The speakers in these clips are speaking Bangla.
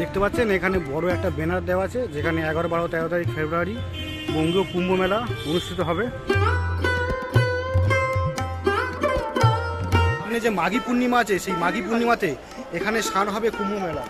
দেখতে পাচ্ছেন, এখানে বড় একটা ব্যানার দেওয়া আছে, যেখানে এগারো, বারো, তেরো তারিখ ফেব্রুয়ারি বঙ্গীয় কুম্ভ মেলা অনুষ্ঠিত হবে। সামনে যে মাঘী পূর্ণিমা আছে, সেই মাঘী পূর্ণিমাতে এখানে স্নান হবে কুম্ভ মেলা।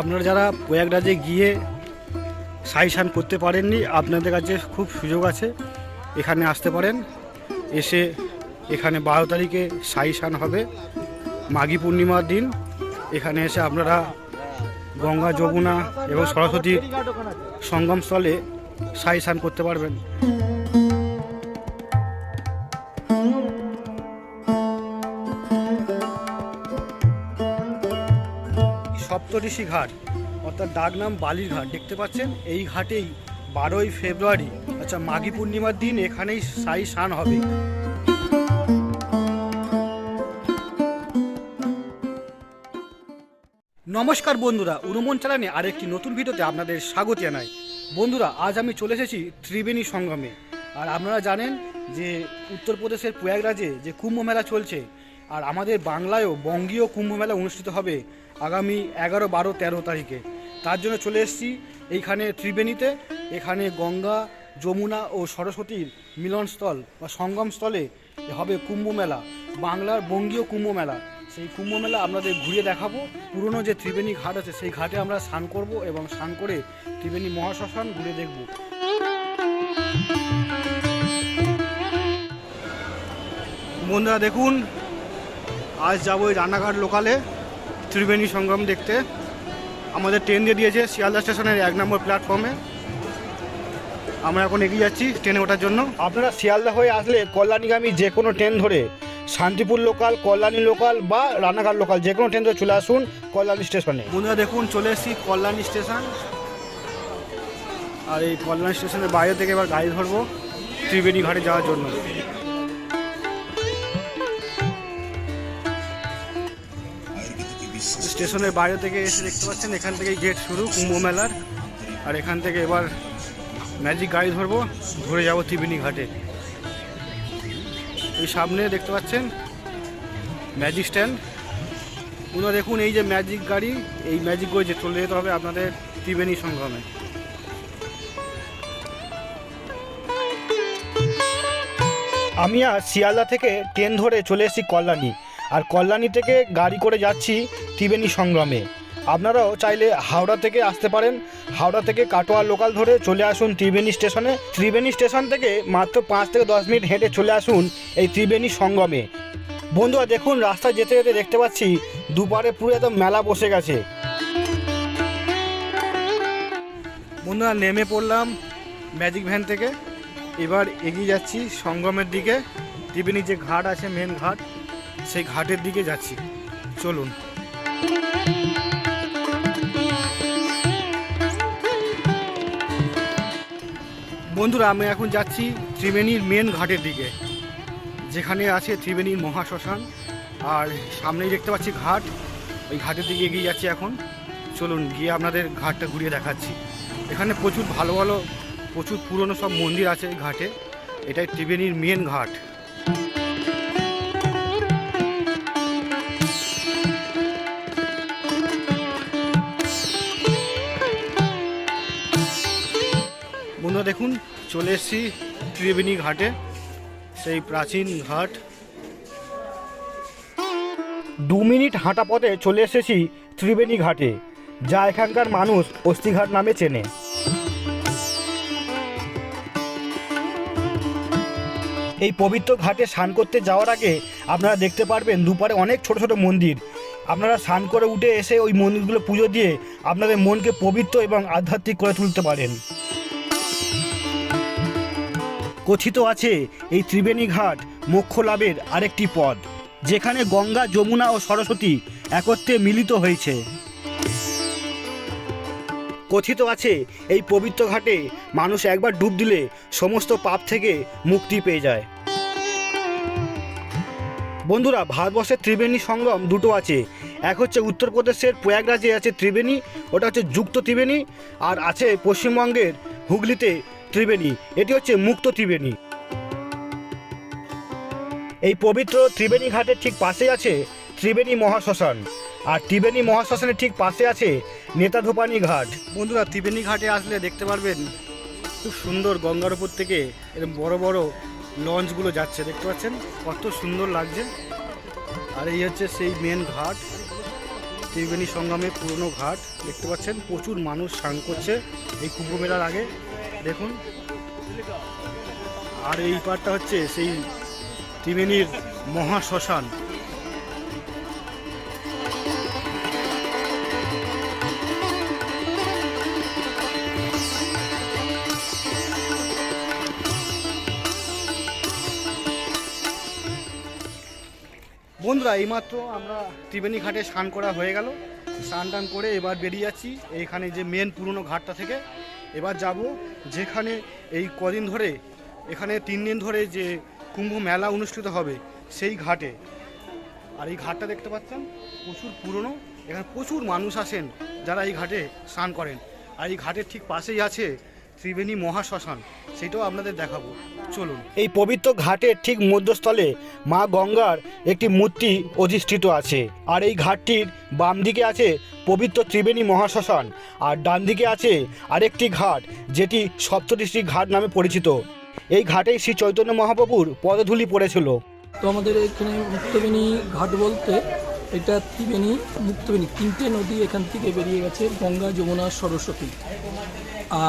আপনারা যারা প্রয়াগরাজে গিয়ে সাই স্নান করতে পারেননি, আপনাদের কাছে খুব সুযোগ আছে। এখানে আসতে পারেন, এসে এখানে বারো তারিখে সাই স্নান হবে। মাঘী পূর্ণিমার দিন। এখানে এসে আপনারা গঙ্গা, যমুনা এবং সরস্বতীর সঙ্গমস্থলে সাই স্নান করতে পারবেন। সপ্তঋষি ঘাট, অর্থাৎ ডাক নাম বালির ঘাট, দেখতে পাচ্ছেন? এই ঘাটেই বারোই ফেব্রুয়ারি আচ্ছা মাঘী পূর্ণিমার দিন এখানেই সাই স্নান হবে। নমস্কার বন্ধুরা, উরুমন চালানে আরেকটি নতুন ভিডিওতে আপনাদের স্বাগত জানাই। বন্ধুরা, আজ আমি চলে এসেছি ত্রিবেণী সঙ্গমে। আর আপনারা জানেন যে উত্তরপ্রদেশের প্রয়াগরাজে যে কুম্ভ মেলা চলছে, আর আমাদের বাংলায়ও বঙ্গীয় কুম্ভ মেলা অনুষ্ঠিত হবে আগামী এগারো, বারো, তেরো তারিখে। তার জন্য চলে এসেছি এইখানে ত্রিবেণীতে। এখানে গঙ্গা, যমুনা ও সরস্বতীর মিলনস্থল বা সঙ্গমস্থলে হবে কুম্ভ মেলা, বাংলার বঙ্গীয় কুম্ভ মেলা। সেই কুম্ভ মেলা আপনাদের ঘুরিয়ে দেখাবো। পুরনো যে ত্রিবেণী ঘাট আছে, সেই ঘাটে আমরা স্নান করব এবং স্নান করে ত্রিবেণী মহাশ্মশান ঘুরে দেখব। বন্ধুরা, দেখুন, আজ যাব ওই রানাঘাট লোকালে ত্রিবেণী সংগ্রাম দেখতে। আমাদের ট্রেন দিয়ে দিয়েছে শিয়ালদা স্টেশনের এক নম্বর প্ল্যাটফর্মে আমরা এখন এগিয়ে যাচ্ছি ট্রেনে ওঠার জন্য। আপনারা শিয়ালদা হয়ে আসলে কল্যাণীগামী যে কোনো ট্রেন ধরে শান্তিপুর লোকাল কল্যাণী লোকাল বা রানাঘাট লোকাল যে কোনো ট্রেন চলে আসুন কল্যাণী স্টেশনে বন্ধুরা, দেখুন, চলে এসেছি কল্যাণী স্টেশন আর এই কল্যাণী স্টেশনের বাইরে থেকে এবার গাড়ি ধরবো ত্রিবেণী ঘাটে যাওয়ার জন্য। স্টেশনের বাইরে থেকে এসে দেখতে পাচ্ছেন, এখান থেকে গেট শুরু, কুম্ভ মেলার। আর এখান থেকে এবার ম্যাজিক গাড়ি ধরবো, ধরে যাব ত্রিবেণী ঘাটে। এই সামনে দেখতে পাচ্ছেন ম্যাজিক স্ট্যান্ড পুরো দেখুন, এই যে ম্যাজিক গাড়ি, এই ম্যাজিক যে চলে যেতে হবে আপনাদের ত্রিবেণী সংগ্রামে। আমি আর শিয়ালদা থেকে ট্রেন ধরে চলে এসেছি কল্যাণী, আর কল্যাণী থেকে গাড়ি করে যাচ্ছি ত্রিবেণী সংগ্রামে। আপনারাও চাইলে হাওড়া থেকে আসতে পারেন। হাওড়া থেকে কাটোয়া লোকাল ধরে চলে আসুন ত্রিবেণী স্টেশনে। ত্রিবেণী স্টেশন থেকে মাত্র পাঁচ থেকে দশ মিনিট হেঁটে চলে আসুন এই ত্রিবেণী সঙ্গমে। বন্ধুরা, দেখুন, রাস্তায় যেতে যেতে দেখতে পাচ্ছি দুপারে পুরো একদম মেলা বসে গেছে। বন্ধুরা, নেমে পড়লাম ম্যাজিক ভ্যান থেকে। এবার এগিয়ে যাচ্ছি সঙ্গমের দিকে। ত্রিবেণী যে ঘাট আছে মেন ঘাট, সেই ঘাটের দিকে যাচ্ছি। চলুন। বন্ধুরা, আমি এখন যাচ্ছি ত্রিবেণীর মেন ঘাটের দিকে। যেখানে আছে ত্রিবেণীর মহাশ্মশান আর সামনেই দেখতে পাচ্ছি ঘাট। ওই ঘাটের দিকে এগিয়ে যাচ্ছি এখন। চলুন, গিয়ে আপনাদের ঘাটটা ঘুরিয়ে দেখাচ্ছি। এখানে প্রচুর ভালো ভালো, প্রচুর পুরনো সব মন্দির আছে ঘাটে। এটাই ত্রিবেণীর মেন ঘাট। চলে এসেছি ত্রিবেণী ঘাটে, সেই প্রাচীন ঘাট। দু মিনিট হাঁটা পথে চলে এসেছি ত্রিবেণী ঘাটে, যা এখানকার মানুষ অস্থিঘাট নামে চেনে। এই পবিত্র ঘাটে স্নান করতে যাওয়ার আগে আপনারা দেখতে পারবেন দুপারে অনেক ছোট ছোট মন্দির। আপনারা স্নান করে উঠে এসে ওই মন্দিরগুলো পুজো দিয়ে আপনাদের মনকে পবিত্র এবং আধ্যাত্মিক করে তুলতে পারেন। কথিত আছে, এই ত্রিবেণী ঘাট মোক্ষ লাভের আরেকটি পদ যেখানে গঙ্গা, যমুনা ও সরস্বতী একত্রে মিলিত হয়েছে। কথিত আছে, এই পবিত্র ঘাটে মানুষ একবার ডুব দিলে সমস্ত পাপ থেকে মুক্তি পেয়ে যায়। বন্ধুরা, ভারতবর্ষের ত্রিবেণী সঙ্গম দুটো আছে। এক হচ্ছে উত্তরপ্রদেশের প্রয়াগরাজে আছে ত্রিবেণী, ওটা হচ্ছে যুক্ত ত্রিবেণী, আর আছে পশ্চিমবঙ্গের হুগলিতে ত্রিবেণী। এটি হচ্ছে মুক্ত ত্রিবেণী। এই পবিত্র ত্রিবেণী ঘাটের ঠিক পাশে আছে ত্রিবেণী মহাশ্মশান। আর ত্রিবেণী মহাশ্মশানের ঠিক পাশে আছে নেতাধোপানি ঘাট। বন্ধুরা, ত্রিবেণী ঘাটে আসলে দেখতে পারবেন খুব সুন্দর গঙ্গার উপর থেকে এরকম বড় বড় লঞ্চগুলো যাচ্ছে, দেখতে পাচ্ছেন? কত সুন্দর লাগছে। আর এই হচ্ছে সেই মেন ঘাট, ত্রিবেণী সঙ্গমে পুরনো ঘাট, দেখতে পাচ্ছেন? প্রচুর মানুষ স্নান করছে এই কুম্ভ মেলার আগে। দেখুন। আর এই পারটা হচ্ছে সেই ত্রিবেণীর মহাশ্মশান বন্ধুরা, এইমাত্র আমরা ত্রিবেণী ঘাটে স্নান করা হয়ে গেল। স্নান টান করে এবার বেরিয়ে যাচ্ছি। এইখানে যে মেন পুরনো ঘাটটা থেকে এবার যাব যেখানে এই কদিন ধরে, এখানে তিন দিন ধরে যে কুম্ভ মেলা অনুষ্ঠিত হবে, সেই ঘাটে। আর এই ঘাটটা দেখতে পাচ্ছেন, প্রচুর পুরনো, এখানে প্রচুর মানুষ আসেন যারা এই ঘাটে স্নান করেন। আর এই ঘাটের ঠিক পাশেই আছে ত্রিবেণী মহাশ্মশান সেটাও আপনাদের দেখাবো। চলুন। এই পবিত্র ঘাটের ঠিক মধ্যস্থলে মা গঙ্গার একটি মূর্তি অধিষ্ঠিত আছে। আর এই ঘাটটির বাম দিকে আছে পবিত্র ত্রিবেণী মহাশ্মশান আর ডান দিকে আছে আরেকটি ঘাট যেটি সপ্তদৃষ্টি ঘাট নামে পরিচিত। এই ঘাটেই শ্রী চৈতন্য মহাপ্রভুর পদধূলি পড়েছিল। তো আমাদের এখানে মুক্তবেণী ঘাট বলতে এটা ত্রিবেণী মুক্তবেণী তিনটে নদী এখান থেকে বেরিয়ে গেছে গঙ্গা যমুনা সরস্বতী।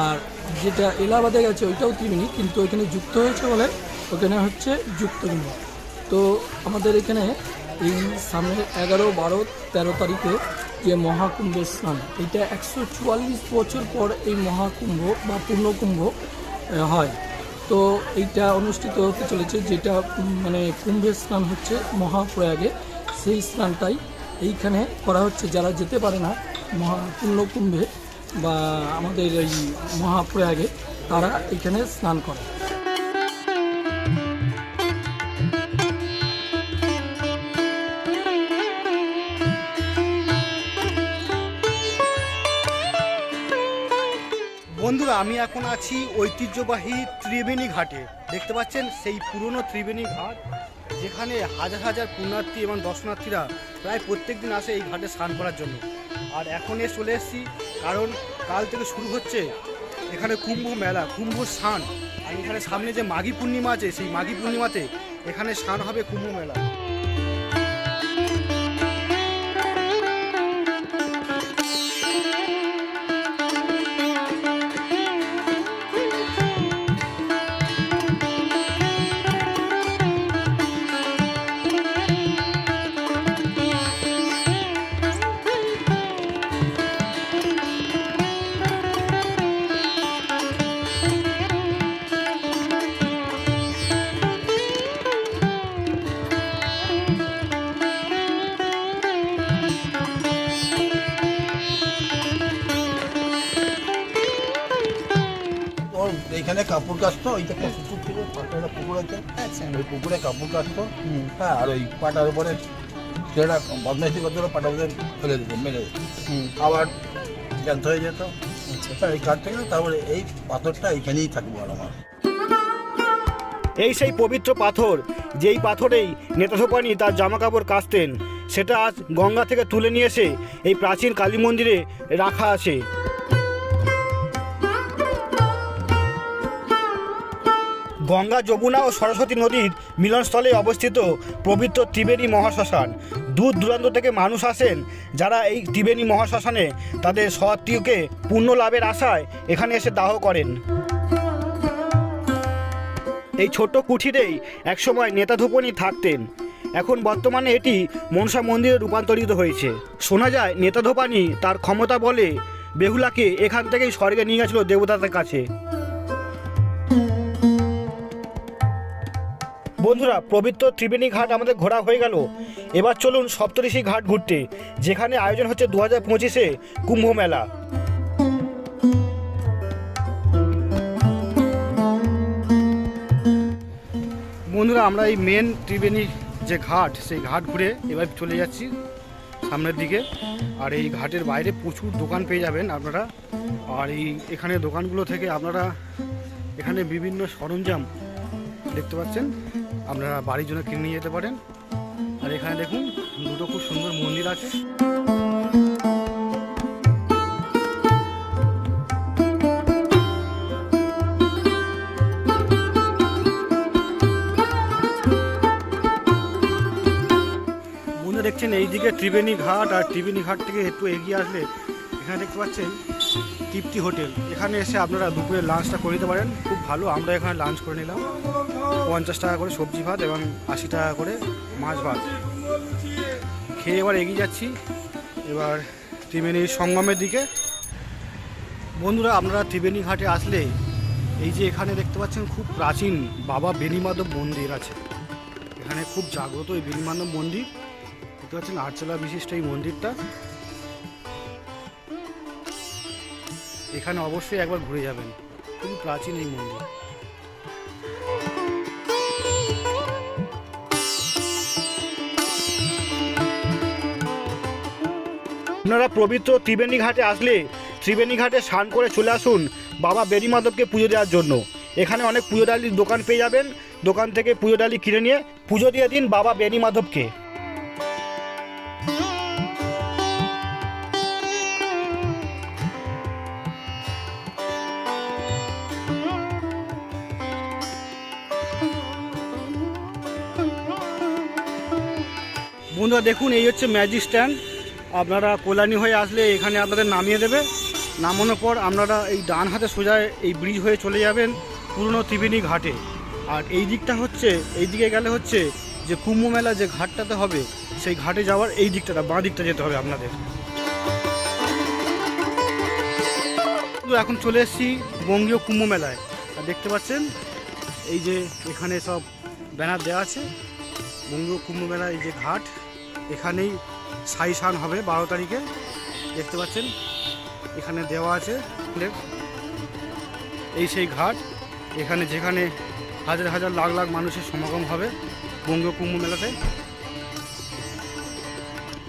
আর যেটা এলাহাবাদে গেছে, ওইটাও ত্রিবেণী কিন্তু ওইখানে যুক্ত হয়েছে বলে ওখানে হচ্ছে যুক্তবেণী তো আমাদের এখানে এই সামনে এগারো, বারো, তেরো তারিখে যে মহাকুম্ভের স্নান, এটা একশো চুয়াল্লিশ বছর পর এই মহাকুম্ভ বা পূর্ণকুম্ভ হয়। তো এইটা অনুষ্ঠিত হতে চলেছে, যেটা মানে কুম্ভের স্নান হচ্ছে মহাপ্রয়াগে। সেই স্নানটাই এইখানে করা হচ্ছে, যারা যেতে পারে না মহা কুম্ভে বা আমাদের এই মহাপ্রয়াগে তারা এখানে স্নান করে। বন্ধুরা, আমি এখন আছি ঐতিহ্যবাহী ত্রিবেণী ঘাটে। দেখতে পাচ্ছেন সেই পুরনো ত্রিবেণী ঘাট, যেখানে হাজার হাজার পুণ্যার্থী এবং দর্শনার্থীরা প্রায় প্রত্যেক দিন আসে এই ঘাটে স্নান করার জন্য। আর এখন এ চলে এসেছি কারণ কাল থেকে শুরু হচ্ছে এখানে কুম্ভ মেলা, কুম্ভ স্নান। আর এখানে সামনে যে মাঘী পূর্ণিমা আছে, সেই মাঘী পূর্ণিমাতে এখানে স্নান হবে কুম্ভ মেলা। ওর এইখানে কাপড় কাচতো ওইটা পুকুর ছিল একটা পুকুর আছে। ওই পুকুরে কাপড় কাচতো। হ্যাঁ আর ওই পাটার উপরে ছেলেটা বদমাইশি করতে হলে পাটার উপরে ফেলে দিত মেরে আবার জ্ঞান হয়ে যেত। হ্যাঁ, এই কাঠ থেকে তারপরে এই পাথরটা এইখানেই থাকব আর আমার। এই সেই পবিত্র পাথর যেই পাথরেই নেতাধোপানি তার জামা কাপড় কাচতেন সেটা আজ গঙ্গা থেকে তুলে নিয়ে এসে এই প্রাচীন কালী মন্দিরে রাখা আছে। গঙ্গা, যমুনা ও সরস্বতী নদীর মিলনস্থলে অবস্থিত পবিত্র ত্রিবেণী মহাশ্মশান। দূর দূরান্ত থেকে মানুষ আসেন যারা এই ত্রিবেণী মহাশ্মশানে তাদের সত্ত্বীয়কে পুণ্য লাভের আশায় এখানে এসে দাহ করেন। এই ছোট্ট কুঠিরেই একসময় নেতাধূপনি থাকতেন। এখন বর্তমানে এটি মনসা মন্দিরে রূপান্তরিত হয়েছে। শোনা যায়, নেতাধোপানি তার ক্ষমতা বলে বেহুলাকে এখান থেকেই স্বর্গে নিয়ে গেছিল দেবতাদের কাছে। বন্ধুরা, পবিত্র ত্রিবেণী ঘাট আমাদের ঘোরা হয়ে গেল। এবার চলুন সপ্তঋষি ঘাট ঘুরতে, যেখানে আয়োজন হচ্ছে দু হাজার পঁচিশে কুম্ভ মেলা। বন্ধুরা, আমরা এই মেন ত্রিবেণী যে ঘাট, সেই ঘাট ঘুরে এবার চলে যাচ্ছি সামনের দিকে। আর এই ঘাটের বাইরে প্রচুর দোকান পেয়ে যাবেন আপনারা। আর এই এখানে দোকানগুলো থেকে আপনারা এখানে বিভিন্ন সরঞ্জাম দেখতে পাচ্ছেন। আপনারা বাড়ির জন্য কিনে নিয়ে যেতে পারেন। আর এখানে দেখুন, দুটো খুব সুন্দর মন্দির আছে। দেখছেন, এইদিকে ত্রিবেণী ঘাট আর ত্রিবেণী ঘাট থেকে একটু এগিয়ে আসলে এখানে দেখতে পাচ্ছেন তৃপ্তি হোটেল। এখানে এসে আপনারা দুপুরে লাঞ্চটা করে নিতে পারেন। খুব ভালো, আমরা এখানে লাঞ্চ করে নিলাম। পঞ্চাশ টাকা করে সবজি ভাত এবং আশি টাকা করে মাছ ভাত। খেয়ে এবার এগিয়ে যাচ্ছি। এবার ত্রিবেণীর সঙ্গমের দিকে। বন্ধুরা, আপনারা ত্রিবেণী ঘাটে আসলে এই যে এখানে দেখতে পাচ্ছেন, খুব প্রাচীন বাবা বেণীমাধব মন্দির আছে। এখানে খুব জাগ্রত এই বেণীমাধব মন্দির। দেখতে পাচ্ছেন, আটচালা বিশিষ্ট এই মন্দিরটা। এখানে অবশ্যই একবার ঘুরে যাবেন। খুবই প্রাচীন এই মন্দির। আপনারা পবিত্র ত্রিবেণী ঘাটে আসলে ত্রিবেণী ঘাটে স্নান করে চলে আসুন বাবা বেরি মাধবকে পুজো দেওয়ার জন্য। এখানে অনেক পুজো ডালির দোকান পেয়ে যাবেন। দোকান থেকে পুজো ডালি কিনে নিয়ে পুজো দিয়ে দিন বাবা বেনি মাধবকে। বন্ধুরা দেখুন, এই হচ্ছে ম্যাজিক স্ট্যান্ড আপনারা কল্যাণী হয়ে আসলে এখানে আপনাদের নামিয়ে দেবে। নামানোর পর আপনারা এই ডান হাতে সোজা এই ব্রিজ হয়ে চলে যাবেন পুরনো ত্রিবেণী ঘাটে। আর এই দিকটা হচ্ছে, এই দিকে গেলে হচ্ছে যে কুম্ভ মেলা যে ঘাটটাতে হবে, সেই ঘাটে যাওয়ার এই দিকটাটা বাঁ দিকটা যেতে হবে আপনাদের। এখন চলে এসেছি বঙ্গীয় কুম্ভ মেলায়। দেখতে পাচ্ছেন, এই যে এখানে সব ব্যানার দেওয়া আছে, বঙ্গীয় কুম্ভ মেলা এই যে ঘাট এখানেই সাই সান হবে বারো তারিখে। দেখতে পাচ্ছেন, এখানে দেওয়া আছে এই সেই ঘাট, এখানে যেখানে হাজার হাজার লাখ লাখ মানুষের সমাগম হবে বঙ্গ কুম্ভ মেলাতে।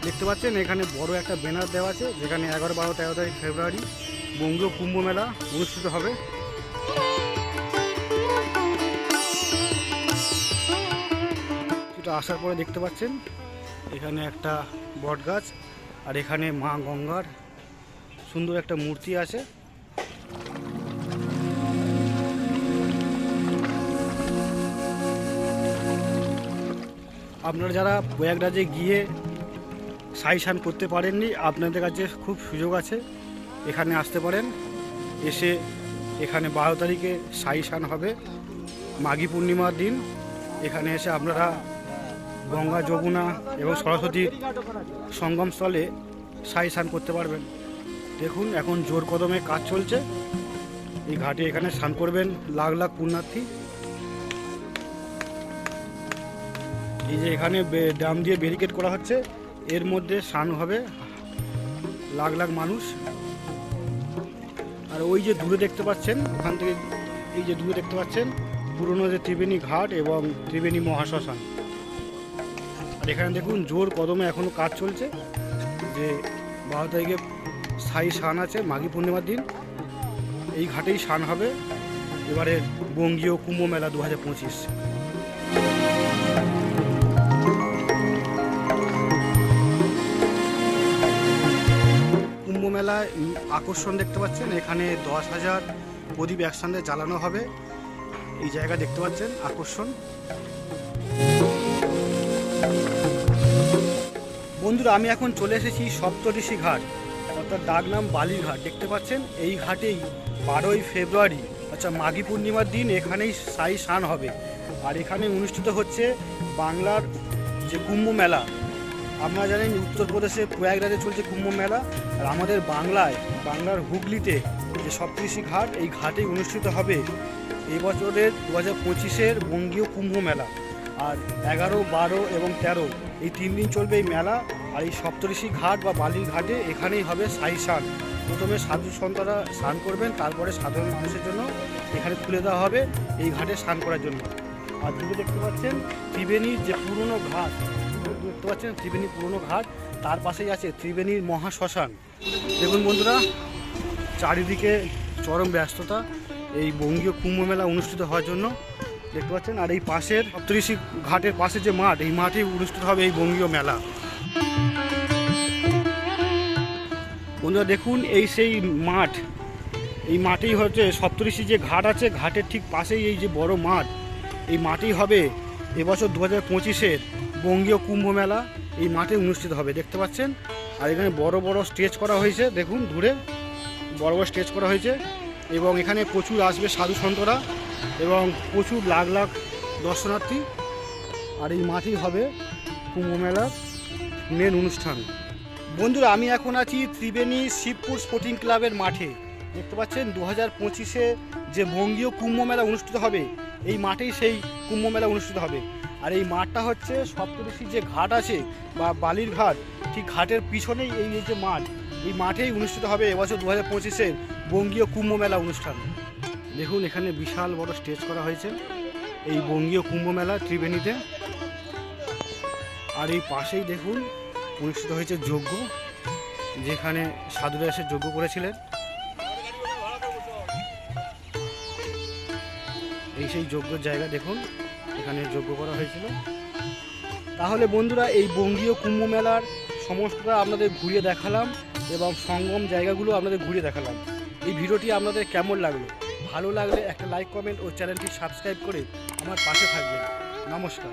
দেখতে পাচ্ছেন, এখানে বড় একটা ব্যানার দেওয়া আছে, যেখানে এগারো, বারো, তেরো তারিখ ফেব্রুয়ারি বঙ্গ কুম্ভ মেলা অনুষ্ঠিত হবে। এটা আসার পরে দেখতে পাচ্ছেন এখানে একটা বট গাছ আর এখানে মা গঙ্গার সুন্দর একটা মূর্তি আছে। আপনারা যারা প্রয়াগরাজে গিয়ে সাই সান করতে পারেননি, আপনাদের কাছে খুব সুযোগ আছে। এখানে আসতে পারেন। এসে এখানে বারো তারিখে সাই সান হবে। মাঘী পূর্ণিমার দিন। এখানে এসে আপনারা গঙ্গা যমুনা এবং সরস্বতীর সঙ্গমস্থলে সাই স্নান করতে পারবেন। দেখুন, এখন জোর কদমে কাজ চলছে। এই ঘাটে এখানে স্নান করবেন লাখ লাখ পুণ্যার্থী। এই যে এখানে ড্যাম দিয়ে ব্যারিকেড করা হচ্ছে, এর মধ্যে স্নান হবে লাখ লাখ মানুষ। আর ওই যে দূরে দেখতে পাচ্ছেন, ওখান থেকে এই যে দূরে দেখতে পাচ্ছেন, পুরনো যে ত্রিবেণী ঘাট এবং ত্রিবেণী মহাশ্মশান। এখানে দেখুন জোর কদমে এখনও কাজ চলছে। যে বারো তারিখে স্থায়ী শান আছে, মাঘী পূর্ণিমার দিন। এই ঘাটেই শান হবে। এবারে বঙ্গীয় কুম্ভ মেলা দু হাজার পঁচিশ। কুম্ভ মেলায় আকর্ষণ দেখতে পাচ্ছেন। এখানে দশ হাজার প্রদীপ একসঙ্গে জ্বালানো হবে। এই জায়গা দেখতে পাচ্ছেন, আকর্ষণ। বন্ধুরা, আমি এখন চলে এসেছি সপ্তঋষি ঘাট, অর্থাৎ ডাক নাম বালির ঘাট। দেখতে পাচ্ছেন, এই ঘাটেই বারোই ফেব্রুয়ারি আচ্ছা মাঘী পূর্ণিমার দিন এখানেই সাই স্নান হবে। আর এখানে অনুষ্ঠিত হচ্ছে বাংলার যে কুম্ভ মেলা, আপনারা জানেন উত্তরপ্রদেশে প্রয়াগরাজে চলছে কুম্ভ মেলা, আর আমাদের বাংলায়, বাংলার হুগলিতে যে সপ্তৃষি ঘাট, এই ঘাটেই অনুষ্ঠিত হবে এই বছরের দু হাজার পঁচিশের বঙ্গীয় কুম্ভ মেলা। আর এগারো, বারো এবং তেরো। এই তিন দিন চলবে এই মেলা। আর এই সপ্তঋষি ঘাট বা বালির ঘাটে এখানেই হবে সাই স্নান। প্রথমে সাধু সন্তরা স্নান করবেন, তারপরে সাধারণ মানুষের জন্য এখানে খুলে দেওয়া হবে এই ঘাটে স্নান করার জন্য। আর দূরে দেখতে পাচ্ছেন, ত্রিবেণীর যে পুরনো ঘাট দেখতে পাচ্ছেন ত্রিবেণী পুরনো ঘাট, তার পাশেই আছে ত্রিবেণীর মহাশ্মশান। দেখুন বন্ধুরা, চারিদিকে চরম ব্যস্ততা। এই বঙ্গীয় কুম্ভ মেলা অনুষ্ঠিত হওয়ার জন্য দেখতে পাচ্ছেন? আর এই পাশের সপ্তঋষি ঘাটের পাশে যে মাঠ, এই মাঠেই অনুষ্ঠিত হবে এই বঙ্গীয় মেলা। বন্ধুরা, দেখুন, এই সেই মাঠ, এই মাঠেই হচ্ছে সপ্তঋষি যে ঘাট আছে, ঘাটের ঠিক পাশেই এই যে বড় মাঠ, এই মাঠেই হবে এবছর দু হাজার পঁচিশের বঙ্গীয় কুম্ভ মেলা। এই মাঠে অনুষ্ঠিত হবে, দেখতে পাচ্ছেন? আর এখানে বড় বড় স্টেজ করা হয়েছে, দেখুন, দূরে বড় বড় স্টেজ করা হয়েছে। এবং এখানে প্রচুর আসবে সাধু সন্তরা এবং প্রচুর লাখ লাখ দর্শনার্থী। আর এই মাঠেই হবে কুম্ভ মেলার মেন অনুষ্ঠান। বন্ধুরা, আমি এখন আছি ত্রিবেণী শিবপুর স্পোর্টিং ক্লাবের মাঠে। দেখতে পাচ্ছেন দু হাজার পঁচিশে যে বঙ্গীয় কুম্ভ মেলা অনুষ্ঠিত হবে, এই মাঠেই সেই কুম্ভ মেলা অনুষ্ঠিত হবে। আর এই মাঠটা হচ্ছে সপ্তঋষি যে ঘাট আছে, বা বালির ঘাট, ঠিক ঘাটের পিছনেই এই যে মাঠ, এই মাঠেই অনুষ্ঠিত হবে এবছর দু হাজার পঁচিশের বঙ্গীয় কুম্ভ মেলা অনুষ্ঠান। দেখুন, এখানে বিশাল বড় স্টেজ করা হয়েছে এই বঙ্গীয় কুম্ভ মেলা ত্রিবেণীতে। আর এই পাশেই দেখুন, অনুষ্ঠিত হয়েছে যজ্ঞ, যেখানে সাধুরা এসে যজ্ঞ করেছিলেন। এই সেই যজ্ঞের জায়গা দেখুন, এখানে যজ্ঞ করা হয়েছিল। তাহলে বন্ধুরা, এই বঙ্গীয় কুম্ভ মেলার সমস্তটা আপনাদের ঘুরিয়ে দেখালাম এবং সঙ্গম জায়গাগুলো আপনাদের ঘুরিয়ে দেখালাম। এই ভিডিওটি আপনাদের কেমন লাগল? ভালো লাগলে একটা লাইক কমেন্ট ও চ্যানেলটি সাবস্ক্রাইব করে আমার পাশে থাকবেন। নমস্কার।